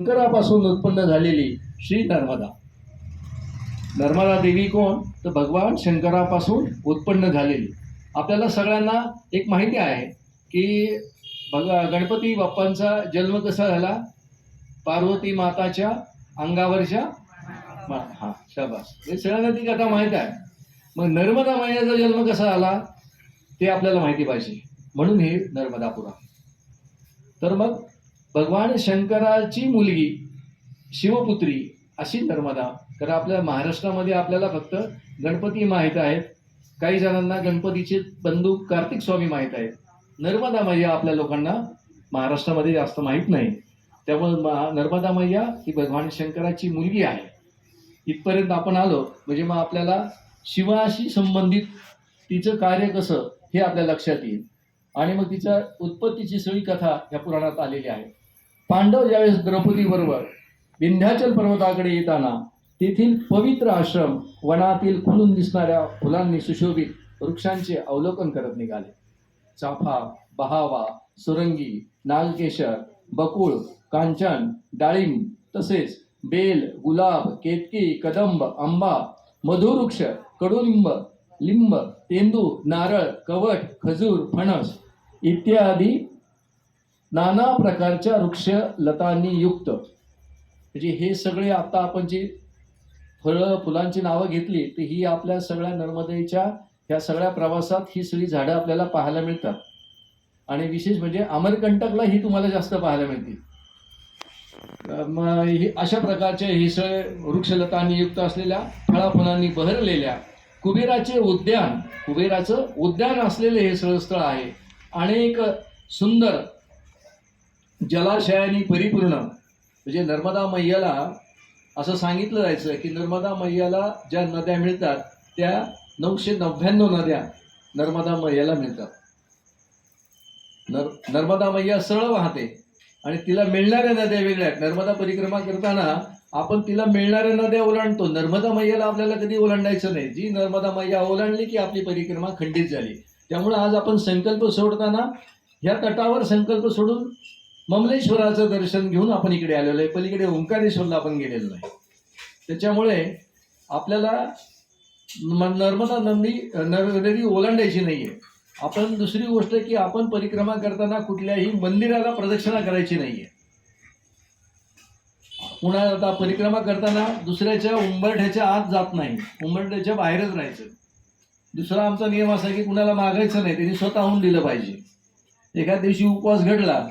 शंकरापासून उत्पन्न झालेली श्री नर्मदा. नर्मदा देवी कोण? तर भगवान शंकरापासून उत्पन्न झालेली. आपल्याला सगळ्यांना एक माहिती आहे की भग गणपती बाप्पांचा जन्म कसा झाला? पार्वती माताच्या अंगावरच्या हां हा शाबास. हे सगळ्यांना ती कथा माहीत आहे. मग नर्मदा मैयाचा जन्म कसा झाला? ते आपल्याला माहिती पाहिजे. म्हणून हे नर्मदा पुराण तर मग भगवान शंकराची मुलगी शिवपुत्री अशी नर्मदा. तर आपल्या महाराष्ट्रामध्ये आपल्याला फक्त गणपती माहीत आहेत. काही जणांना गणपतीचे बंधू कार्तिक स्वामी माहीत आहेत. नर्मदा मैया आपल्या लोकांना महाराष्ट्रामध्ये जास्त माहीत नाही. त्यामुळे नर्मदा मैया ही भगवान शंकराची मुलगी आहे. इथपर्यंत आपण आलो म्हणजे मग आपल्याला शिवाशी संबंधित तिचं कार्य कसं हे आपल्या लक्षात येईल. आणि मग तिच्या उत्पत्तीची सगळी कथा या पुराणात आलेली आहे. पांडव ज्यावेळेस द्रौपदी बरोबर विंध्याचल पर्वताकडे येताना तेथील पवित्र आश्रम वनातील खुलून दिसणाऱ्या फुलांनी सुशोभित वृक्षांचे अवलोकन करत निघाले. चाफा बहावा सुरंगी नागकेशर बकुळ कांचन डाळिंब तसेच बेल गुलाब केतकी कदंब आंबा मधुवृक्ष कडुलिंब लिंब तेंदू नारळ कवट खजूर फणस इत्यादी नाना प्रकारच्या वृक्ष लतांनी युक्त. म्हणजे हे सगळे आता आपण जी फळं फुलांची नावं घेतली तर ही आपल्या सगळ्या नर्मदेच्या ह्या सगळ्या प्रवासात ही सगळी झाडं आपल्याला पाहायला मिळतात. आणि विशेष म्हणजे अमरकंटकला ही तुम्हाला जास्त पाहायला मिळतील मग ही अशा प्रकारचे हे सगळे वृक्षलतांनी युक्त असलेल्या फळाफुलांनी बहरलेल्या कुबेराचे उद्यान कुबेराचं उद्यान असलेले हे सगळं स्थळ आहे. अनेक सुंदर जलाशयाने परिपूर्ण. म्हणजे नर्मदा मैयाला असं सांगितलं जायचं की नर्मदा मैयाला ज्या नद्या मिळतात त्या नऊशे नव्याण्णव नद्या नर्मदा मैयाला मिळतात. नर नर्मदा मैया सरळ वाहते आणि तिला मिळणाऱ्या नद्या वेगळ्या आहेत. नर्मदा परिक्रमा करताना आपण तिला मिळणाऱ्या नद्या ओलांडतो. नर्मदा मैयाला आपल्याला कधी ओलांडायचं नाही. जी नर्मदा मैया ओलांडली की आपली परिक्रमा खंडित झाली. त्यामुळे आज आपण संकल्प सोडताना ह्या तटावर संकल्प सोडून ममलेश्वराचं दर्शन घेऊन आपण इकडे आलेलो आहे. पलीकडे ओंकारेश्वरला आपण गेलेलो नाही त्याच्यामुळे आपल्याला नर्मदा नंदी नदी ओलांडायची नाहीये. आपण दुसरी गोष्ट की आपण परिक्रमा करताना कुठल्याही मंदिराला प्रदक्षिणा करायची नाहीये. पुन्हा आता परिक्रमा करताना दुसऱ्याच्या उंबरठ्याच्या आत जात नाही. उंबरठ्याच्या बाहेरच राहायचं. दुसरा आमचा नियम असा की कुणाला मागायचं नाही त्यांनी स्वतःहून दिलं पाहिजे. एखाद दिवशी उपवास घडला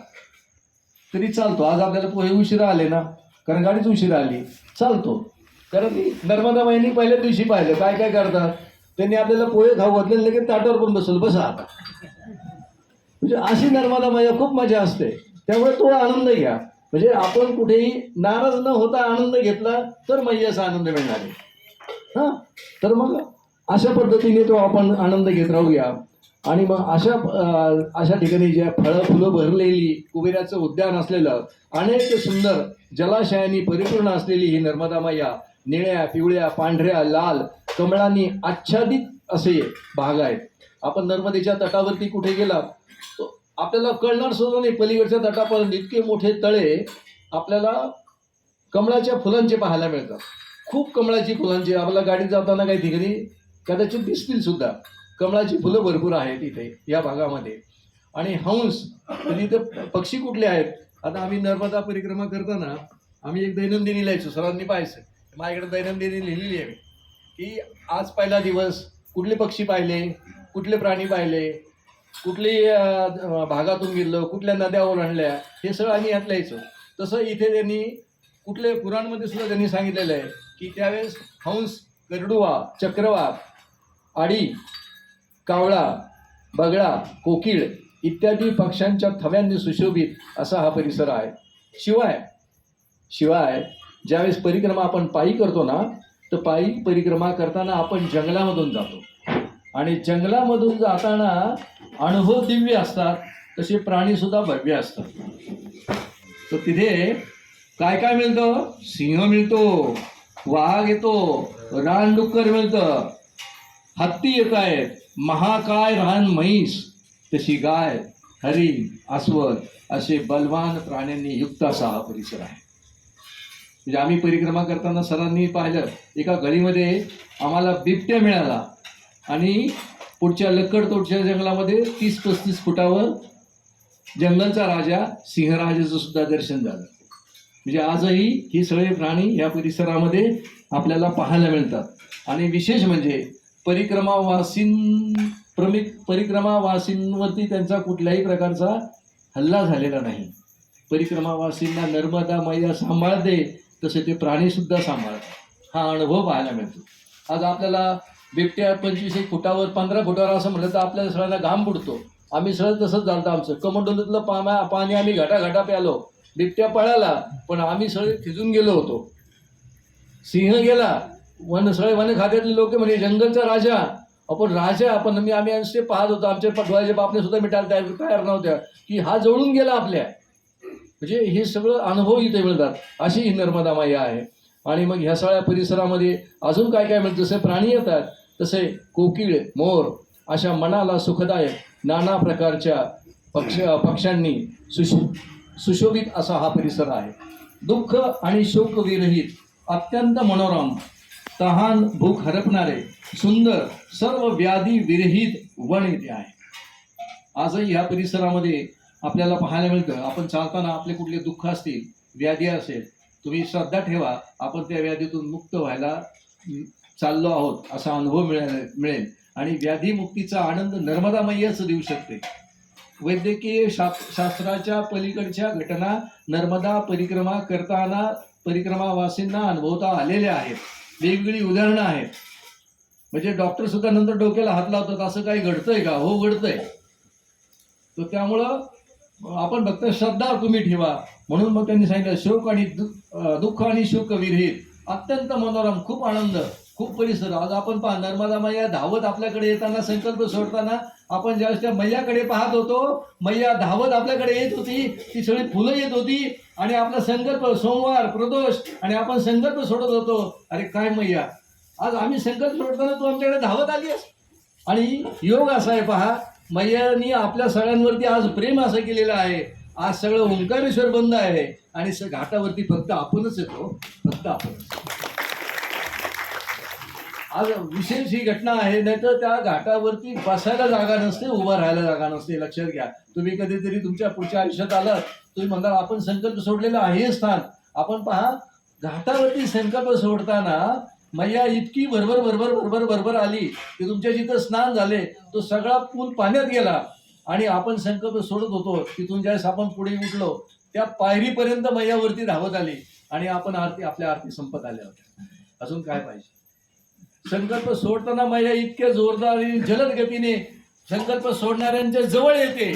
तरी चालतो. आज आपल्याला पोहे उशिरा आले ना कारण गाडीच उशिरा आली. चालतो. कारण ती नर्मदा महिनी पहिल्या दिवशी पाहिलं. काय काय करतात? त्यांनी आपल्याला पोहे खाऊ घातले लगेच ताटावर पण बसवलं. बसा आता. म्हणजे अशी नर्मदा मैया खूप मजा असते. त्यामुळे तो आनंद घ्या. म्हणजे आपण कुठेही नाराज न होता आनंद घेतला तर मैयाचा आनंद मिळणार. आहे हां? तर मग अशा पद्धतीने तो आपण आनंद घेत राहूया. आणि मग अशा अशा ठिकाणी ज्या फळं फुलं भरलेली कुबेराचं उद्यान असलेलं अनेक सुंदर जलाशयांनी परिपूर्ण असलेली ही नर्मदा मैया निळ्या पिवळ्या पांढऱ्या लाल कमळांनी आच्छादित असे भाग आहेत. आपण नर्मदेच्या तटावरती कुठे गेला तो आपल्याला कळणार सुद्धा नाही. पलीकडच्या तटापर्यंत इतके मोठे तळे आपल्याला कमळाच्या फुलांचे पाहायला मिळतात. खूप कमळाची फुलांची आपल्याला गाडीत जाताना काही ठिकाणी कदाचित दिसतील सुद्धा. कमळाची फुलं भरपूर आहेत इथे या भागामध्ये. आणि हंस तर इथं पक्षी कुठले आहेत? आता आम्ही नर्मदा परिक्रमा करताना आम्ही एक दैनंदिनी लिहायचो सर्वांनी पाहायचं. माझ्याकडे दैनंदिनी लिहिलेली आहे की आज पहिला दिवस कुठले पक्षी पाहिले कुठले प्राणी पाहिले कुठली भागातून गेलो कुठल्या नद्या ओलांडल्या हे सगळं आम्ही यात लिहायचो. तसं इथे त्यांनी कुठले पुराणमध्ये सुद्धा त्यांनी सांगितलेलं आहे की त्यावेळेस हंस गरडुवा चक्रवात आडी कावळा बगळा कोकिळ इत्यादी पक्ष्यांच्या थव्यांनी सुशोभित असा हा परिसर आहे. शिवाय शिवाय ज्यावेळेस परिक्रमा आपण पायी करतो ना तर पायी परिक्रमा करताना आपण जंगलामधून जातो. आणि जंगलामधून जाताना अनुभव दिव्य असतात तसे प्राणी सुद्धा भव्य असतात. तर तिथे काय काय मिळतं? सिंह मिळतो वाघ येतो रानडुक्कर मिळतं हत्ती येत आहेत महाकाय रान म्हैस तशी गाय हरिण अस्वल असे बलवान प्राण्यांनी युक्त असा हा परिसर आहे. म्हणजे आम्ही परिक्रमा करताना सरांनी पाहिलं एका गळीमध्ये आम्हाला बिबट्या मिळाला आणि पुढच्या लक्कडतोडच्या जंगलामध्ये तीस पस्तीस फुटावर जंगलचा राजा सिंहराजाचं सुद्धा दर्शन झालं. म्हणजे आजही ही सगळे प्राणी या परिसरामध्ये आपल्याला पाहायला मिळतात. आणि विशेष म्हणजे परिक्रमावासीं प्रमिक परिक्रमावासींवरती त्यांचा कुठल्याही प्रकारचा हल्ला झालेला नाही. परिक्रमावासींना नर्मदा मैया सांभाळते तसे ते प्राणीसुद्धा सांभाळतात हा अनुभव पाहायला मिळतो. आज आपल्याला बिबट्या पंचवीस एक फुटावर पंधरा फुटावर असं म्हटलं तर आपल्याला सगळ्यांना घाम बुडतो. आम्ही सगळं तसंच झालं आमचं. कमंडोलीतलं पामा पाणी आम्ही घाटाघाटा प्यालो. बिबट्या पळाला पण आम्ही सगळे खिजून गेलो होतो. सिंह गेला वन सगळे वन खात्यातले लोक म्हणजे जंगलचा राजा आपण राजा आपण मी आम्ही असे पाहत होतो आमचे पटवायचे बापने सुद्धा मिटायला तयार तयार नव्हत्या की हा जवळून गेला आपल्या. म्हणजे हे सगळं अनुभव इथे मिळतात. अशी ही नर्मदा माया आहे. आणि मग ह्या सगळ्या परिसरामध्ये अजून काय काय मिळतं? जसे प्राणी येतात तसे कोकिळ मोर अशा मनाला सुखदायक नाना प्रकारच्या पक्ष पक्ष्यांनी सुशो सुशोभित असा हा परिसर आहे. दुःख आणि शोक विरहित अत्यंत मनोरम तहान भूक हरपणारे सुंदर सर्व व्याधी विरहित वन येथे आहे. आजही ह्या परिसरामध्ये आपल्याला पाहायला मिळतं आपण चालताना आपले कुठले दुःख असतील व्याधी असेल तुम्ही श्रद्धा ठेवा आपण त्या व्याधीतून मुक्त व्हायला चाललो आहोत असा अनुभव मिळेल मिळेल. आणि व्याधीमुक्तीचा आनंद नर्मदा मैयाच देऊ शकते. वैद्यकीय शा शास्त्राच्या पलीकडच्या घटना नर्मदा परिक्रमा करताना परिक्रमावासींना अनुभवता आलेल्या आहेत. वेगवेगळी उदाहरणं आहेत. म्हणजे डॉक्टर सुद्धा नंतर डोक्याला हात लावतात असं काही घडतंय का? हो घडतंय. तर त्यामुळं आपण फक्त श्रद्धा तुम्ही ठेवा. म्हणून मग त्यांनी सांगितलं शोक आणि दुःख आणि शोक विरहित अत्यंत मनोरम खूप आनंद खूप परिसर. आज आपण पहा नर्मदा मैया धावत आपल्याकडे येताना संकल्प सोडताना आपण ज्यावेळेस त्या मैयाकडे पाहत होतो मैया धावत आपल्याकडे येत होती ती सगळी फुलं येत होती आणि आपला संकल्प सोमवार प्रदोष आणि आपण संकल्प सोडत होतो. अरे काय मैया? आज आम्ही संकल्प सोडताना तू आमच्याकडे धावत आली आहेस आणि योग असा आहे पहा मैयानी आपल्या सगळ्यांवरती आज प्रेम असं केलेलं आहे. आज सगळं ओंकारेश्वर बंद आहे आणि घाटावरती फक्त आपणच येतो फक्त आपणच. आज विशेष ही घटना आहे नाही तर त्या घाटावरती बसायला जागा नसते उभं राहायला जागा नसते. लक्षात घ्या. तुम्ही कधीतरी तुमच्या पुढच्या आयुष्यात आलात तुम्ही म्हणता आपण संकल्प सोडलेला आहे स्थान. आपण पहा घाटावरती संकल्प सोडताना मैया इतकी भरभर भरभर भरभर भरभर आली की तुमच्या जिथं स्नान झाले तो सगळा पूल पाण्यात गेला. आणि आपण संकल्प सोडत होतो तिथून ज्यावेळेस आपण पुढे उठलो त्या पायरीपर्यंत मैयावरती धावत आली. आणि आपण आरती आपल्या आरती संपत आल्या होत्या. अजून काय पाहिजे? संकल्प सोडताना मैया इतक्या जोरदार आणि जलद गतीने संकल्प सोडणाऱ्यांच्या जवळ येते.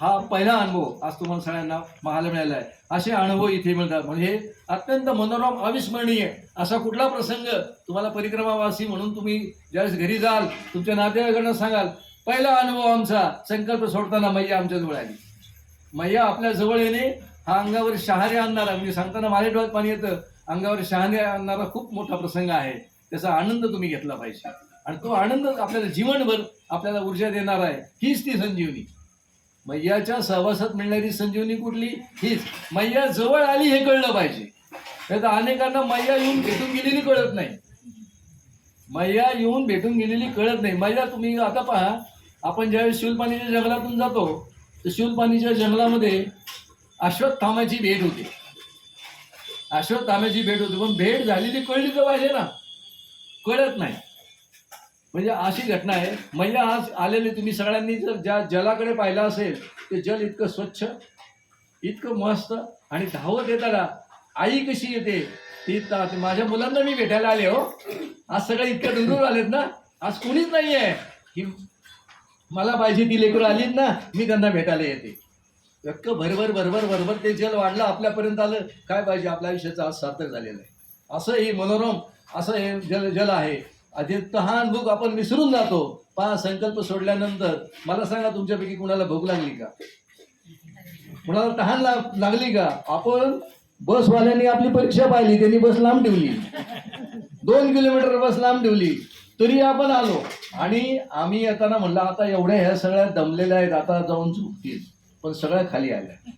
हा पहिला अनुभव आज तुम्हाला सगळ्यांना पाहायला मिळाला आहे असे अनुभव इथे मिळतात. म्हणजे अत्यंत मनोरम अविस्मरणीय असा कुठला प्रसंग तुम्हाला परिक्रमावासी म्हणून तुम्ही ज्यावेळेस घरी जाल तुमच्या नातेवाईकांना सांगाल पहिला अनुभव आमचा संकल्प सोडताना मैया आमच्या जवळ आली. मैया आपल्या जवळ येणे हा अंगावर शहारे आणणारा म्हणजे सांगताना माझ्या डोळ्यात पाणी येतं अंगावर शहारे आणणारा खूप मोठा प्रसंग आहे. त्याचा आनंद तुम्ही घेतला पाहिजे. आणि तो आनंद आपल्याला जीवनभर आपल्याला ऊर्जा देणार आहे. हीच ती संजीवनी. मैयाच्या सहवासात मिळणारी संजीवनी कुठली? हीच. मैया जवळ आली हे कळलं पाहिजे. नाही तर अनेकांना मैया येऊन भेटून गेलेली कळत नाही. मैया येऊन भेटून गेलेली कळत नाही. मैया तुम्ही आता पहा आपण ज्यावेळेस शिवलपाणीच्या जंगलातून जातो तर शिवलपाणीच्या जंगलामध्ये अश्वत्थामाची भेट होते. अश्वत्थामाची भेट होती. पण भेट झालेली कळली तर पाहिजे ना. कळत नाही. म्हणजे अशी घटना आहे. महिला आज आलेले तुम्ही सगळ्यांनी जर ज्या जलाकडे पाहिलं असेल ते जल इतकं स्वच्छ इतकं मस्त आणि धावत येताना आई कशी येते ती माझ्या मुलांना मी भेटायला आले हो. आज सगळे इतक्या दुरूर आलेत ना. आज कोणीच नाही आहे की मला पाहिजे ती लेकरं आलीत ना मी त्यांना भेटायला येते. इतकं भरभर भरभर भरभर ते जल वाढलं आपल्यापर्यंत आलं. काय पाहिजे? आपल्या आयुष्याचं आज सार्थक झालेलं आहे. असं हे मनोरम असं हे जल जल आहे. आधी तहान भूक आपण विसरून जातो. पहा संकल्प सोडल्यानंतर. मला सांगा तुमच्यापैकी कुणाला भूक लागली का? कुणाला तहान लाग लागली का? आपण बसवाल्यांनी आपली परीक्षा पाहिली. त्यांनी बस लांब ठेवली. दोन किलोमीटर बस लांब ठेवली. तरी आपण आलो. आणि आम्ही येताना म्हणलं आता एवढ्या ह्या सगळ्या दमलेल्या आहेत. आता जाऊन चुकतील पण सगळ्या खाली आल्या.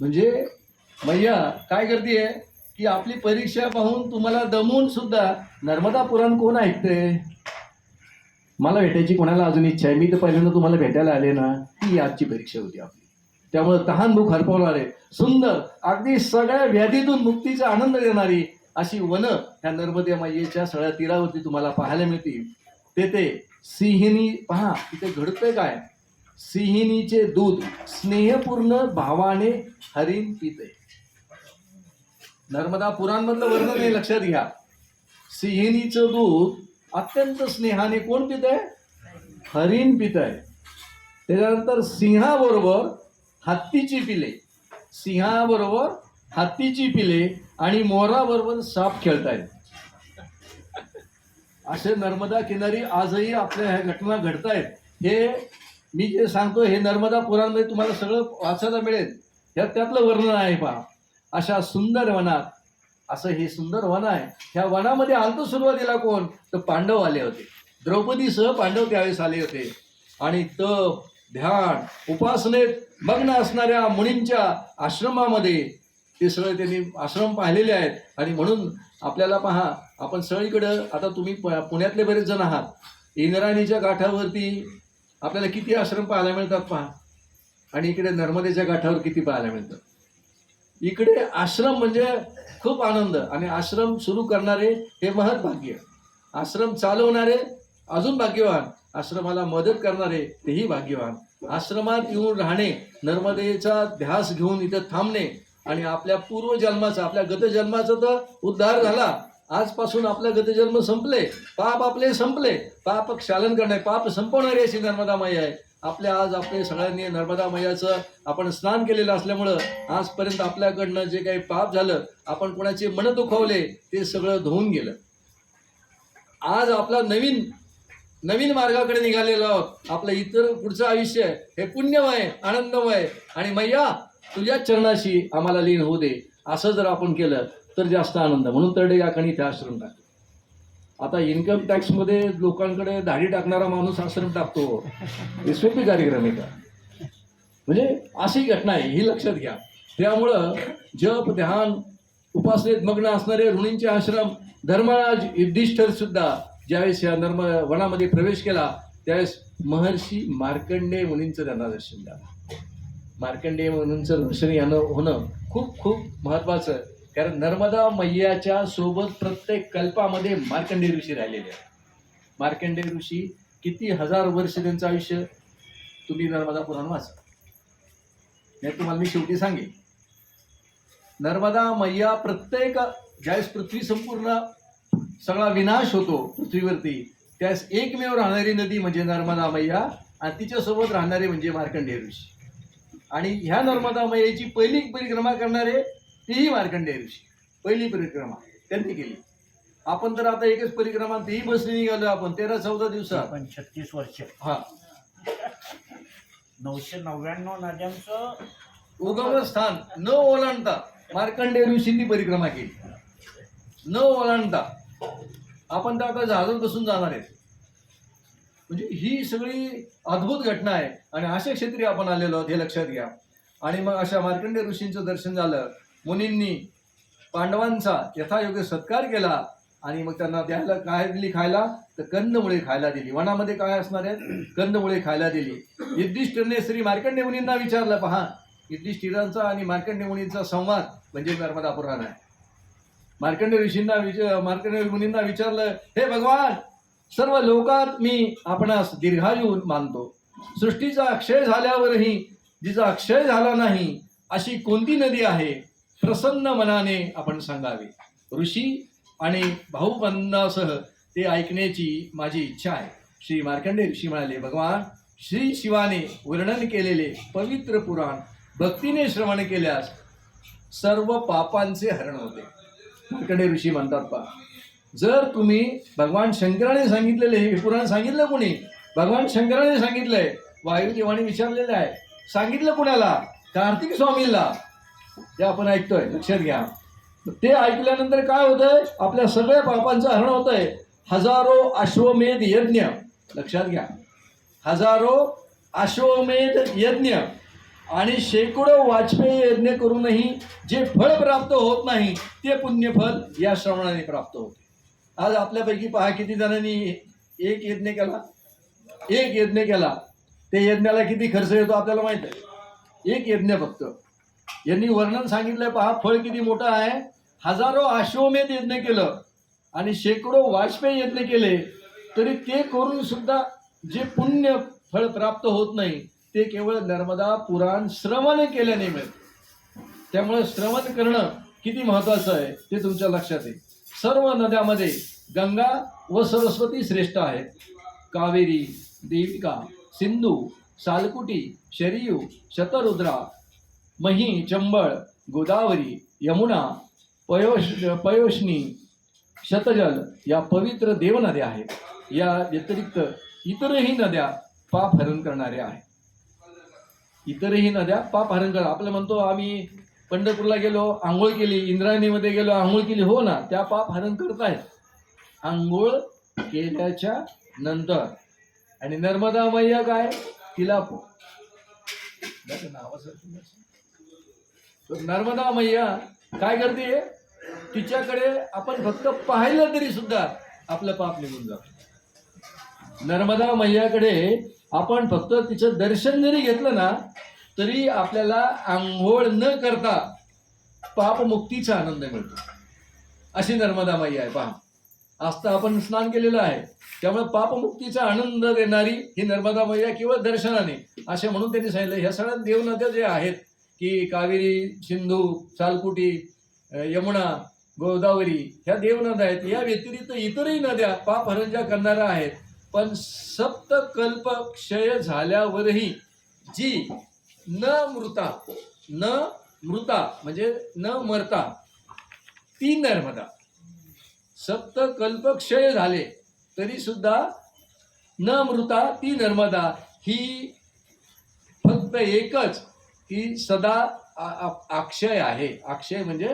म्हणजे मैया काय करते की आपली परीक्षा पाहून तुम्हाला दमून सुद्धा नर्मदा पुराण कोण ऐकतंय? मला भेटायची कोणाला अजून इच्छा आहे? मी तर पहिल्यांदा तुम्हाला भेटायला आले ना ती आजची परीक्षा होती आपली. त्यामुळे तहान दुःख हरपवणारे सुंदर अगदी सगळ्या व्याधीतून मुक्तीचा आनंद देणारी अशी वनं ह्या नर्मदे मायेच्या सगळ्या तीरावरती तुम्हाला पाहायला मिळतील. तेथे सिंहिणी पहा तिथे घडतंय काय? सिंहिणीचे दूध स्नेहपूर्ण भावाने हरिण पिते नर्मदा पुराणमधलं वर्णन हे लक्षात घ्या. सिंहिणीचं दूध अत्यंत स्नेहाने कोण पित आहे? हरिण पित आहे. त्याच्यानंतर सिंहाबरोबर हत्तीची पिले. सिंहाबरोबर हत्तीची पिले आणि मोराबरोबर साप खेळतायत. असे नर्मदा किनारी आजही आपल्या ह्या घटना घडतायत. हे मी जे सांगतो हे नर्मदा पुराणमध्ये तुम्हाला सगळं वाचायला मिळेल. ह्या त्यातलं वर्णन आहे पहा. अशा सुंदर वनात असं हे सुंदर वन आहे ह्या वनामध्ये आलतो सुरुवातीला कोण? तर पांडव आले होते. द्रौपदीसह पांडव त्यावेळेस आले होते. आणि तप ध्यान उपासनेत मग्न असणाऱ्या मुनींच्या आश्रमामध्ये ते सगळे त्यांनी आश्रम पाहिलेले आहेत. आणि म्हणून आपल्याला पहा आपण सगळीकडं आता तुम्ही प- पुण्यातले बरेच जण आहात. इंद्राणीच्या गाठावरती आपल्याला किती आश्रम पाहायला मिळतात पहा. आणि इकडे नर्मदेच्या गाठावर किती पाहायला मिळतं इकडे आश्रम म्हणजे खूप आनंद आणि आश्रम सुरू करणारे हे महत् भाग्य. आश्रम चालवणारे अजून भाग्यवान आश्रमाला मदत करणारे तेही भाग्यवान. आश्रमात येऊन राहणे नर्मदेचा ध्यास घेऊन इथं थांबणे आणि आपल्या पूर्वजन्माचा आपल्या गतजन्माचा तर उद्धार झाला. आजपासून आपला गतजन्म संपले पाप आपले संपले. पाप क्षालन करणे पाप संपवणारी अशी नर्मदा माई आहे. आपल्या आज आपले सगळ्यांनी नर्मदा मैयाचं आपण स्नान केलेलं असल्यामुळं आजपर्यंत आपल्याकडनं जे काही पाप झालं आपण कोणाचे मन दुखवले ते सगळं धुवून गेलं. आज आपला नवीन नवीन मार्गाकडे निघालेलो आहोत. आपलं इतर पुढचं आयुष्य हे पुण्यमय आनंदमय आणि मैया तुझ्या चरणाशी आम्हाला लीन होऊ दे. असं जर आपण केलं तर जास्त आनंद. म्हणून तरडे याकणी इथे आश्रम टाकतो. आता इन्कम टॅक्समध्ये लोकांकडे दाढी टाकणारा माणूस आश्रम टाकतो. हे सोपी कार्यक्रम आहे का? म्हणजे अशी घटना आहे ही लक्षात घ्या. त्यामुळं जप ध्यान उपासनेत मग्न असणारे ऋणींचे आश्रम धर्मराज युधिष्ठर सुद्धा ज्यावेळेस या नर्म वनामध्ये प्रवेश केला त्यावेळेस महर्षी मार्कंडे मुनींचं त्यांना दर्शन झालं. मार्कंडेय मुनींचं दर्शन यानं होणं खूप खूप महत्त्वाचं आहे. कारण नर्मदा मैयाच्या सोबत प्रत्येक कल्पामध्ये मार्कंडेय ऋषी राहिलेले आहेत. मार्कंडेय ऋषी किती हजार वर्ष त्यांचं आयुष्य तुम्ही नर्मदा पुराण वाचा. नाही तुम्हाला मी शेवटी सांगेन. नर्मदा मैया प्रत्येक ज्यावेळेस पृथ्वी संपूर्ण सगळा विनाश होतो पृथ्वीवरती त्यास एकमेव राहणारी नदी म्हणजे नर्मदा मैया आणि तिच्यासोबत राहणारे म्हणजे मार्कंडेय ऋषी. आणि ह्या नर्मदा मैयाची पहिली परिक्रमा करणारे तेही मार्कंडेय ऋषी पहिली परिक्रमा त्यांनी केली. आपण तर आता एकच परिक्रमा तेही बसली निघालो आपण तेरा चौदा दिवसात. पण छत्तीस वर्ष. हा. नऊशे नव्याण्णव नद्यांचं उगमस्थान न ओलांडता मार्कंडेय ऋषींनी परिक्रमा केली. न ओलांडता. आपण तर आता जहाजात बसून जाणार आहेत. म्हणजे ही सगळी अद्भुत घटना आहे आणि अशा क्षेत्री आपण आलेलो आहोत हे लक्षात घ्या. आणि मग अशा मार्कंडेय ऋषींचं दर्शन झालं मुनींनी पांडवांचा यथायोग्य सत्कार केला आणि मग त्यांना द्यायला काय दिली खायला? तर कंदमुळे खायला दिली. वनामध्ये काय असणार आहेत कंदमुळे खायला दिली. युद्धिष्ठिरने श्री मार्कंडे मुनींना विचारलं पहा युद्धिष्ठिरांचा आणि मार्कंडे मुनींचा संवाद म्हणजे नर्मदा पुराण आहे. मार्कंडे ऋषींना विचार मार्कंडे मुनींना विचारलं हे भगवान सर्व लोकात मी आपणास दीर्घायू मानतो. सृष्टीचा अक्षय झाल्यावरही जिचा अक्षय झाला नाही अशी कोणती नदी आहे? प्रसन्न मनाने आपण सांगावे. ऋषी आणि भाऊबंधासह ते ऐकण्याची माझी इच्छा आहे. श्री मार्कंडे ऋषी म्हणाले भगवान श्री शिवाने वर्णन केलेले पवित्र पुराण भक्तीने श्रवण केल्यास सर्व पापांचे हरण होते. मार्कंडे ऋषी म्हणतात पा जर तुम्ही भगवान शंकराने सांगितलेले हे पुराण सांगितलं कोणी? भगवान शंकराने सांगितलंय. वायुदेवाने विचारलेलं आहे. सांगितलं कुणाला? कार्तिक स्वामीला ते आपण ऐकतोय लक्षात घ्या. ते ऐकल्यानंतर काय होतंय? आपल्या सगळ्या पापांचं हरण होतंय. हजारो अश्वमेध यज्ञ. लक्षात घ्या. हजारो अश्वमेध यज्ञ. आणि शेकडो वाजपेयी यज्ञ करूनही जे फळ प्राप्त होत नाही ते पुण्यफल या श्रवणाने प्राप्त होते. आज आपल्यापैकी पहा किती जणांनी एक यज्ञ केला. एक यज्ञ केला. ते यज्ञाला किती खर्च येतो आपल्याला माहीत आहे? एक यज्ञ फक्त. यांनी वर्णन सांगितलंय पहा फळ किती मोठं आहे. हजारो अश्वमेध यज्ञ केलं आणि शेकडो वाजपेयी यज्ञ केले. तरी ते करून सुद्धा जे पुण्य फळ प्राप्त होत नाही ते केवळ नर्मदा पुराण श्रवण केल्याने मिळते. त्यामुळे श्रवण करणं किती महत्वाचं आहे ते तुमच्या लक्षात येईल सर्व नद्यामध्ये गंगा व सरस्वती श्रेष्ठ आहेत. कावेरी देविका सिंधू सालकुटी शरियू शतरुद्रा मही चंबळ गोदावरी यमुना पयोश पयोष्णी शतजल या पवित्र देवनद्या आहेत. या व्यतिरिक्त इतरही नद्या पाप हरण करणाऱ्या आहेत. इतरही नद्या पाप हरण कर आपलं म्हणतो आम्ही पंढरपूरला गेलो आंघोळ केली इंद्रायणीमध्ये गेलो आंघोळ केली हो ना त्या पाप हरण करत आहेत आंघोळ केल्याच्यानंतर. आणि नर्मदा मैया काय? तिला पो- नर्मदा मैया काय करते? तिच्याकडे आपण फक्त पाहिलं तरी सुद्धा आपलं पाप निघून जातो. नर्मदा मैयाकडे आपण फक्त तिचं दर्शन जरी घेतलं ना तरी आपल्याला आंघोळ न करता पापमुक्तीचा आनंद मिळतो. अशी नर्मदा मैया आहे पहा. आज तर आपण स्नान केलेलं आहे. त्यामुळे पापमुक्तीचा आनंद देणारी ही नर्मदा मैया केवळ दर्शनाने असे म्हणून त्यांनी सांगितलं ह्या सगळ्या देवनद्या जे आहेत की कावेरी सिंधू सालकुटी यमुना गोदावरी ह्या देवनद्या आहेत. या व्यतिरिक्त इतरही नद्या पाप हरंजा करणाऱ्या आहेत. पण सप्तकल्प क्षय झाल्यावरही जी न मृता न मृता म्हणजे न मरता ती नर्मदा सप्तकल्प क्षय झाले तरी सुद्धा न मृता ती नर्मदा ही फक्त एकच की सदा अक्षय आहे. अक्षय म्हणजे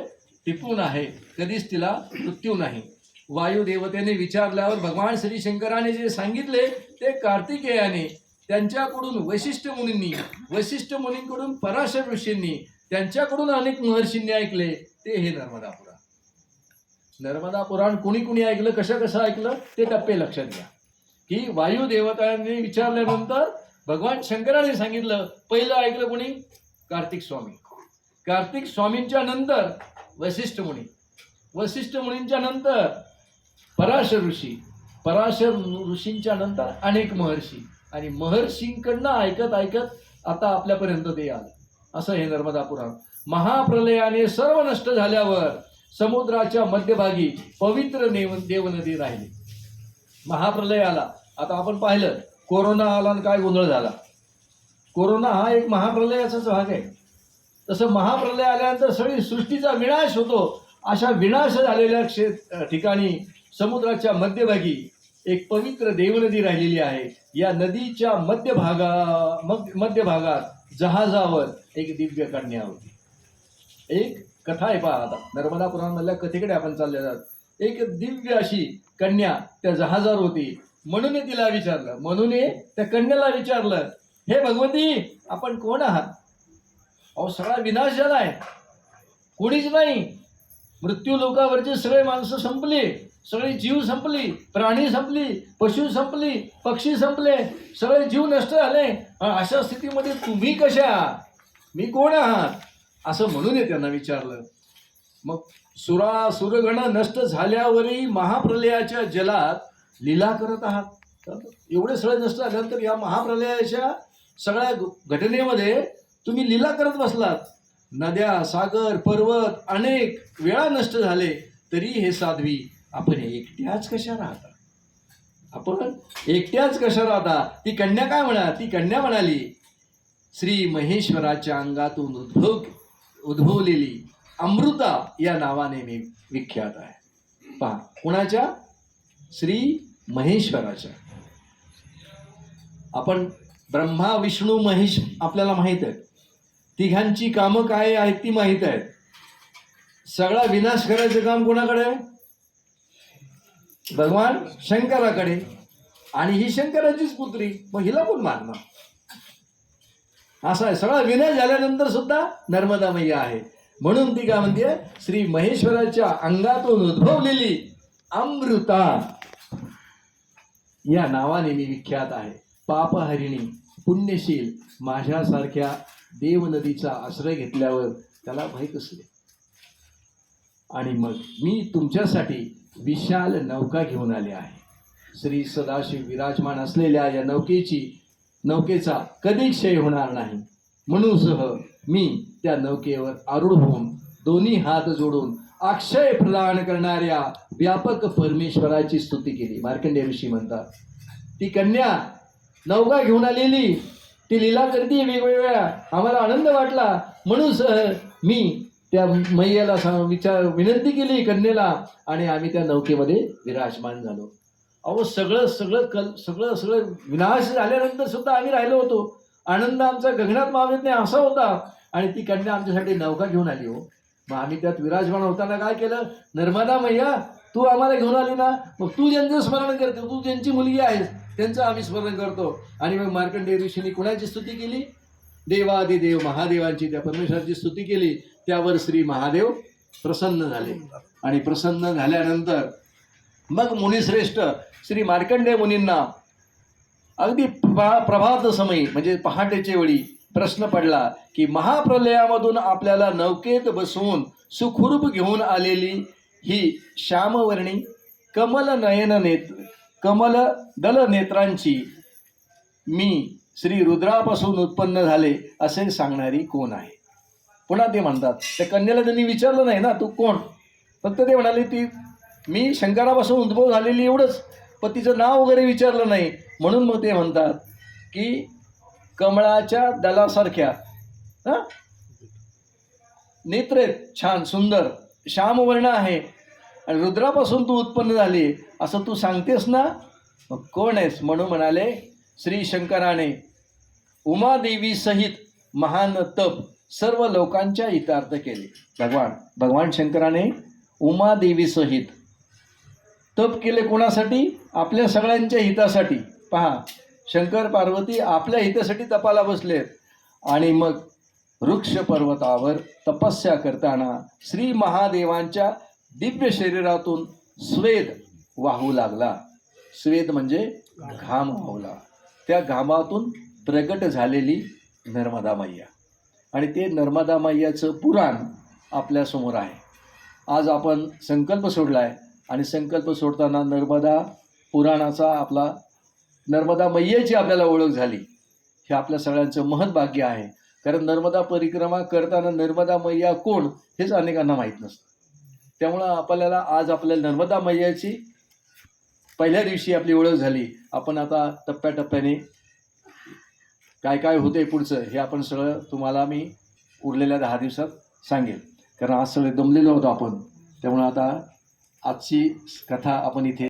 टिपून आहे. कधीच तिला मृत्यू नाही. वायुदेवतेने विचारल्यावर भगवान श्री शंकराने जे सांगितले ते कार्तिकेयाने त्यांच्याकडून वशिष्ठ मुनींनी वशिष्ठ मुनींकडून पराशर ऋषींनी त्यांच्याकडून अनेक महर्षींनी ऐकले ते हे नर्मदा पुराण नर्मदा पुराण कुणी कुणी ऐकलं कसं कसं ऐकलं ते टप्पे लक्षात घ्या. की वायुदेवतांनी विचारल्यानंतर भगवान शंकराने सांगितलं पहिलं ऐकलं कोणी? कार्तिक स्वामी. कार्तिक स्वामींच्या नंतर वशिष्ठ मुनी. वशिष्ठ मुनींच्या नंतर पराशर ऋषी. पराशर ऋषींच्या नंतर अनेक महर्षी. आणि महर्षींकडनं ऐकत ऐकत आता आपल्यापर्यंत ते आलं. असं हे नर्मदा पुराण. महाप्रलयाने सर्व नष्ट झाल्यावर समुद्राच्या मध्यभागी पवित्र नेव देवनदी राहिली. महाप्रलय आला आता आपण पाहिलं कोरोना आला आणि काय गोंधळ झाला. कोरोना हा एक महाप्रलयाचाच भाग आहे. तसं महाप्रलय आल्यानंतर सगळी सृष्टीचा विनाश होतो. अशा विनाश झालेल्या क्षेत्र ठिकाणी समुद्राच्या मध्यभागी एक पवित्र देवनदी राहिलेली आहे. या नदीच्या मध्यभागा मध्य मध्यभागात जहाजावर एक दिव्य कन्या होती. एक कथा आहे पहा आता. नर्मदा पुराणमधल्या कथेकडे आपण चालले जात. एक दिव्य अशी कन्या त्या जहाजावर होती. म्हणून तिला विचारलं. म्हणून त्या कन्याला विचारलं. हे भगवती आपण कोण आहात? अहो सगळा विनाश झाला आहे कोणीच नाही. मृत्यू लोकावरची सगळे माणसं संपली. सगळे जीव संपली. प्राणी संपली. पशु संपली. पक्षी संपले. सगळे जीव नष्ट झाले. अशा स्थितीमध्ये तुम्ही कशा आहात? मी कोण आहात? असं म्हणून त्यांना विचारलं. मग सुरा सुरगण नष्ट झाल्यावरही महाप्रलयाच्या जलात लीला करत आहात. तर एवढे सगळे नष्ट झाल्यानंतर या महाप्रलयाच्या सगळ्या घटनेमध्ये तुम्ही लीला करत बसलात. नद्या सागर पर्वत अनेक वेळा नष्ट झाले तरी हे साध्वी आपण एकट्याच कशा राहता? आपण एकट्याच कशा राहता? ती कन्या काय म्हणा? ती कन्या म्हणाली श्री महेश्वराच्या अंगातून उद्भव उद्भवलेली अमृता या नावाने मी विख्यात आहे. पहा कुणाच्या? श्री महेश्वराच्या. आपण ब्रह्मा विष्णू महेश आपल्याला माहीत आहे तिघांची कामं काय आहेत ती माहीत आहेत. सगळा विनाश करायचं काम कोणाकडे आहे? भगवान शंकराकडे. आणि ही शंकराचीच पुत्री मग हिला कोण मारणार असा आहे. सगळा विनाश झाल्यानंतर सुद्धा नर्मदा मैया आहे. म्हणून ती काय म्हणते? श्री महेश्वराच्या अंगातून उद्भवलेली अमृता. या नावाने मी विख्यात आहे. पापहरिणी. पुण्यशील माझ्यासारख्या देवनदीचा आश्रय घेतल्यावर त्याला माहीत असले आणि मग मी तुमच्यासाठी विशाल नौका घेऊन आले आहे. श्री सदाशिव विराजमान असलेल्या या नौकेची नौकेचा कधी क्षय होणार नाही. म्हणून सह मी त्या नौकेवर आरूढ होऊन दोन्ही हात जोडून अक्षय प्रदान करणाऱ्या व्यापक परमेश्वराची स्तुती केली. मार्कंडेय ऋषी म्हणतात ती कन्या नौका घेऊन आलेली. ती लीला करते वेगवेगळ्या. आम्हाला आनंद वाटला. म्हणून सह मी त्या मैयाला सांग विचार विनंती केली कन्येला आणि आम्ही त्या नौकेमध्ये विराजमान झालो. अहो सगळं सगळं कल सगळं सगळं विनाश झाल्यानंतर सुद्धा आम्ही राहिलो होतो. आनंद आमचा गगनात मावत नाही असा होता. आणि ती कन्या आमच्यासाठी नौका घेऊन आली हो. मग आम्ही त्यात विराजमान होताना काय केलं? नर्मदा मैया तू आम्हाला घेऊन आली ना? मग तू ज्यांचं स्मरण करते तू ज्यांची मुलगी आहेस त्यांचं आम्ही स्मरण करतो. आणि मग मार्कंडेय ऋषींनी कुणाची स्तुती केली? देवादिदेव महादेवांची. त्या परमेश्वराची स्तुती केली. त्यावर श्री महादेव प्रसन्न झाले. आणि प्रसन्न झाल्यानंतर मग मुनिश्रेष्ठ श्री मार्कंडेय मुनींना अगदी प्रभा प्रभात समयी म्हणजे पहाटेच्या वेळी प्रश्न पडला की महाप्रलयामधून आपल्याला नौकेत बसवून सुखरूप घेऊन आलेली ही श्यामवर्णी कमल नयन नेत्र कमल दल नेत्रांची मी श्री रुद्रापासून उत्पन्न झाले असे सांगणारी कोण आहे? पुन्हा ते म्हणतात त्या कन्याला त्यांनी विचारलं नाही ना तू कोण? फक्त ते म्हणाले ती मी शंकरापासून उद्भव झालेली एवढंच पण तिचं नाव वगैरे विचारलं नाही. म्हणून मग ते म्हणतात की कमळाच्या दलासारख्या हां? नेत्र आहेत छान सुंदर श्यामवर्ण आहे आणि रुद्रापासून तू उत्पन्न झाली असं तू सांगतेस ना? मग कोण आहेस? म्हणून म्हणाले श्री शंकराने. उमादेवी सहित महान तप सर्व लोकांच्या हितार्थ केले. भगवान भगवान शंकराने उमादेवी सहित तप केले कोणासाठी? आपल्या सगळ्यांच्या हितासाठी. पहा शंकर पार्वती आपल्या हितासाठी तपाला बसलेत. आणि मग वृक्ष पर्वतावर तपस्या करताना श्री महादेवांच्या दिव्य शरीरातून स्वेद वाहू लागला. स्वेद म्हणजे घाम वाहूला. त्या घामातून प्रगट झालेली नर्मदा मैया. आणि ते नर्मदा मैयाचं पुराण आपल्यासमोर आहे. आज आपण संकल्प सोडला आहे आणि संकल्प सोडताना नर्मदा पुराणाचा आपला नर्मदा मैयाची आपल्याला ओळख झाली. हे आपल्या सगळ्यांचं महत् भाग्य आहे. कारण नर्मदा परिक्रमा करताना नर्मदा मैया कोण हेच अनेकांना माहीत नसतं. त्यामुळं आपल्याला आज आपल्या नर्मदा मैयाची पहिल्या दिवशी आपली ओळख झाली. आपण आता टप्प्याटप्प्याने काय काय होते पुढचं हे आपण सगळं तुम्हाला मी उरलेल्या दहा दिवसात सांगेल कारण आज सगळे दमलेलो होतो आपण. त्यामुळं आता आजची कथा आपण इथे